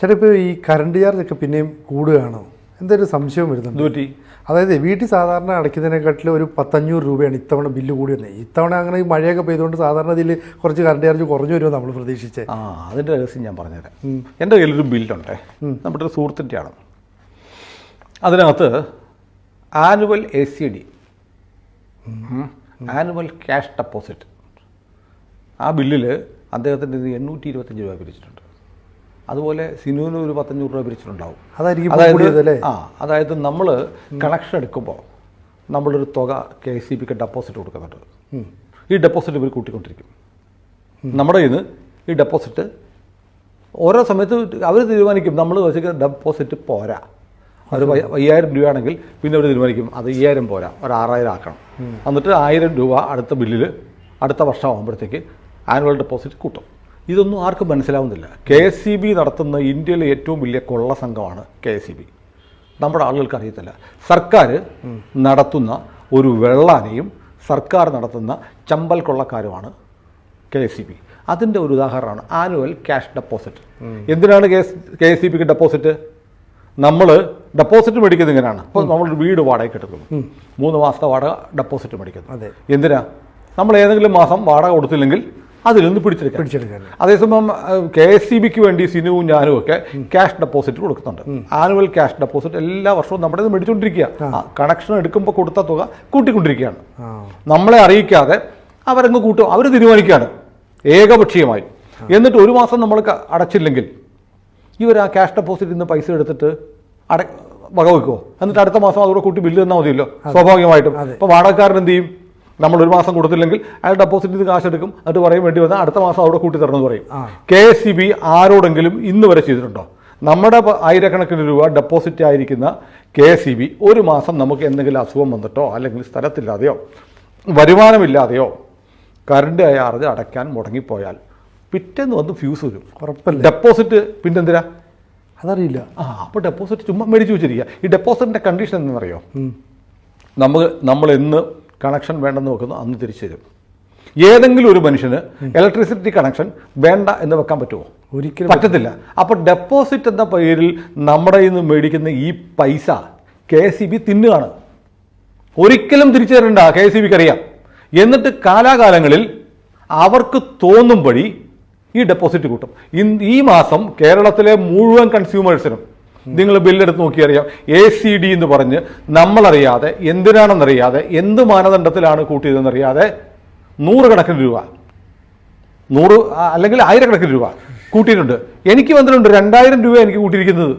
ചേട്ടാ ഇപ്പോൾ ഈ കറണ്ട് ചാർജ് ഒക്കെ പിന്നെയും കൂടുകയാണോ. എന്തൊരു സംശയം വരുന്നുണ്ട്. നൂറ്റി അതായത് വീട്ടിൽ സാധാരണ അടയ്ക്കുന്നതിനെക്കാട്ടിലും ഒരു പത്തഞ്ഞൂറ് രൂപയാണ് ഇത്തവണ ബില്ല് കൂടി വന്നത് ഇത്തവണ അങ്ങനെ ഈ മഴയൊക്കെ പെയ്തുകൊണ്ട് സാധാരണ ഇതിൽ കുറച്ച് കറണ്ട് ചാർജ് കുറഞ്ഞു വരുമോ നമ്മൾ പ്രതീക്ഷിച്ചത് ആ അതിന്റെ രഹസ്യം ഞാൻ പറഞ്ഞുതരാം. എന്റെ കയ്യിലൊരു ബില്ലുണ്ട്. നമ്മുടെ ഒരു സുഹൃത്തിന്റെയാണ്. അതിനകത്ത് annual A C D annual cash deposit. ആ ബില്ലിൽ അദ്ദേഹത്തിന്റെ ഇത് എണ്ണൂറ്റി ഇരുപത്തഞ്ച് രൂപ പിരിച്ചിട്ടുണ്ട്. അതുപോലെ സിനുവിന് ഒരു പത്തഞ്ഞൂറ് രൂപ പിരിച്ചിട്ടുണ്ടാവും. അതായിരിക്കും ആ അതായത് നമ്മൾ കണക്ഷൻ എടുക്കുമ്പോൾ നമ്മളൊരു തുക കെ സി ബിക്ക് ഡെപ്പോസിറ്റ് കൊടുക്കുന്നുണ്ട്. ഈ ഡെപ്പോസിറ്റ് ഇവർ കൂട്ടിക്കൊണ്ടിരിക്കും. നമ്മുടെ കയ്യിൽ നിന്ന് ഈ ഡെപ്പോസിറ്റ് ഓരോ സമയത്ത് അവർ തീരുമാനിക്കും. നമ്മൾ വെച്ചിട്ട് ഡെപ്പോസിറ്റ് പോരാ. ഒരു അയ്യായിരം രൂപയാണെങ്കിൽ പിന്നെ അവർ തീരുമാനിക്കും അത് അയ്യായിരം പോരാ. ഒരു ആറായിരം ആക്കണം. എന്നിട്ട് ആയിരം രൂപ അടുത്ത ബില്ലിൽ അടുത്ത വർഷം ആകുമ്പോഴത്തേക്ക് ആനുവൽ ഡെപ്പോസിറ്റ് കൂട്ടും. ഇതൊന്നും ആർക്കും മനസ്സിലാവുന്നില്ല. കെ എസ് സി ബി നടത്തുന്ന ഇന്ത്യയിലെ ഏറ്റവും വലിയ കൊള്ള സംഘമാണ് കെ എസ് സി ബി. നമ്മുടെ ആളുകൾക്ക് അറിയത്തില്ല. സർക്കാർ നടത്തുന്ന ഒരു വെള്ളാനയും സർക്കാർ നടത്തുന്ന ചമ്പൽ കൊള്ളക്കാരുമാണ് കെ എസ് സി ബി. അതിന്റെ ഒരു ഉദാഹരണമാണ് ആനുവൽ ക്യാഷ് ഡെപ്പോസിറ്റ്. എന്തിനാണ് K S K S C ബിക്ക് ഡെപ്പോസിറ്റ്? നമ്മൾ ഡെപ്പോസിറ്റ് മേടിക്കുന്നത് ഇങ്ങനെയാണ് ഇപ്പോൾ നമ്മൾ വീട് വാടകയ്ക്ക് എടുക്കുന്നു. മൂന്ന് മാസത്തെ വാടക ഡെപ്പോസിറ്റ് മേടിക്കുന്നു. അതെ. എന്തിനാ? നമ്മൾ ഏതെങ്കിലും മാസം വാടക കൊടുത്തില്ലെങ്കിൽ അതിൽ നിന്ന് പിടിച്ചെടുക്കാം പിടിച്ചെടുക്കാൻ. അതേസമയം കെ എസ് സി ബിക്ക് വേണ്ടി സിനുവും ഞാനും ഒക്കെ ക്യാഷ് ഡെപ്പോസിറ്റ് കൊടുക്കുന്നുണ്ട്. ആനുവൽ ക്യാഷ് ഡെപ്പോസിറ്റ് എല്ലാ വർഷവും നമ്മുടെ മേടിച്ചുകൊണ്ടിരിക്കുക കണക്ഷൻ എടുക്കുമ്പോൾ കൊടുത്ത തുക കൂട്ടിക്കൊണ്ടിരിക്കുകയാണ് നമ്മളെ അറിയിക്കാതെ അവരങ്ങ് കൂട്ടും. അവർ തീരുമാനിക്കുകയാണ് ഏകപക്ഷീയമായി. എന്നിട്ട് ഒരു മാസം നമ്മൾ അടച്ചില്ലെങ്കിൽ ഇവർ ആ ക്യാഷ് ഡെപ്പോസിറ്റിൽ നിന്ന് പൈസ എടുത്തിട്ട് അട വകവെക്കുമോ എന്നിട്ട് അടുത്ത മാസം അതോടെ കൂട്ടി ബില്ല് തന്നാൽ മതിയല്ലോ? സ്വാഭാവികമായിട്ടും. അപ്പോൾ വാടകക്കാരൻ എന്ത് ചെയ്യും? നമ്മൾ ഒരു മാസം കൊടുത്തില്ലെങ്കിൽ അയാൾ ഡെപ്പോസിറ്റ് ചെയ്ത് കാശ് എടുക്കും എന്നിട്ട് പറയും വേണ്ടി വന്നാൽ അടുത്ത മാസം അവിടെ കൂട്ടി തരണമെന്ന് പറയും. കെ എസ് സി ബി ആരോടെങ്കിലും ഇന്ന് വരെ ചെയ്തിട്ടുണ്ടോ? നമ്മുടെ ആയിരക്കണക്കിന് രൂപ ഡെപ്പോസിറ്റ് ആയിരിക്കുന്ന കെ എസ് സി ബി ഒരു മാസം നമുക്ക് എന്തെങ്കിലും അസുഖം വന്നിട്ടോ അല്ലെങ്കിൽ സ്ഥലത്തില്ലാതെയോ വരുമാനമില്ലാതെയോ കറണ്ട് ചാർജ് അടയ്ക്കാൻ മുടങ്ങിപ്പോയാൽ പിറ്റേന്ന് വന്ന് ഫ്യൂസ് വരും. ഉറപ്പല്ലേ? ഡെപ്പോസിറ്റ് പിന്നെന്തിനാ? അതറിയില്ല. ആ അപ്പോൾ ഡെപ്പോസിറ്റ് ചുമ്മാ മേടിച്ച് വെച്ചിരിക്കുക. ഈ ഡെപ്പോസിറ്റിന്റെ കണ്ടീഷൻ എന്തെന്നറിയോ നമുക്ക് നമ്മൾ നമ്മൾ എന്ന് കണക്ഷൻ വേണ്ടെന്ന് വെക്കുന്നു അന്ന് തിരിച്ചു തരും. ഏതെങ്കിലും ഒരു മനുഷ്യന് ഇലക്ട്രിസിറ്റി കണക്ഷൻ വേണ്ട എന്ന് വെക്കാൻ പറ്റുമോ? ഒരിക്കലും പറ്റത്തില്ല. അപ്പോൾ ഡെപ്പോസിറ്റ് എന്ന പേരിൽ നമ്മുടെ ഇന്ന് നിന്ന് മേടിക്കുന്ന ഈ പൈസ കെ സി ബി തിന്നുകയാണ്. ഒരിക്കലും തിരിച്ചു തരണ്ട കെ സി ബിക്ക് അറിയാം. എന്നിട്ട് കാലാകാലങ്ങളിൽ അവർക്ക് തോന്നുംപടി ഈ ഡെപ്പോസിറ്റ് കൂട്ടും. ഈ മാസം കേരളത്തിലെ മുഴുവൻ കൺസ്യൂമേഴ്സിനും നിങ്ങൾ ബില്ലെടുത്ത് നോക്കിയറിയാം. എ സി ഡി എന്ന് പറഞ്ഞ് നമ്മളറിയാതെ എന്തിനാണെന്നറിയാതെ എന്ത് മാനദണ്ഡത്തിലാണ് കൂട്ടിയതെന്നറിയാതെ നൂറുകണക്കിന് രൂപ. നൂറ് അല്ലെങ്കിൽ ആയിരക്കണക്കിന് രൂപ കൂട്ടിയിട്ടുണ്ട്. എനിക്ക് വന്നിട്ടുണ്ട് രണ്ടായിരം രൂപ എനിക്ക് കൂട്ടിയിരിക്കുന്നത്.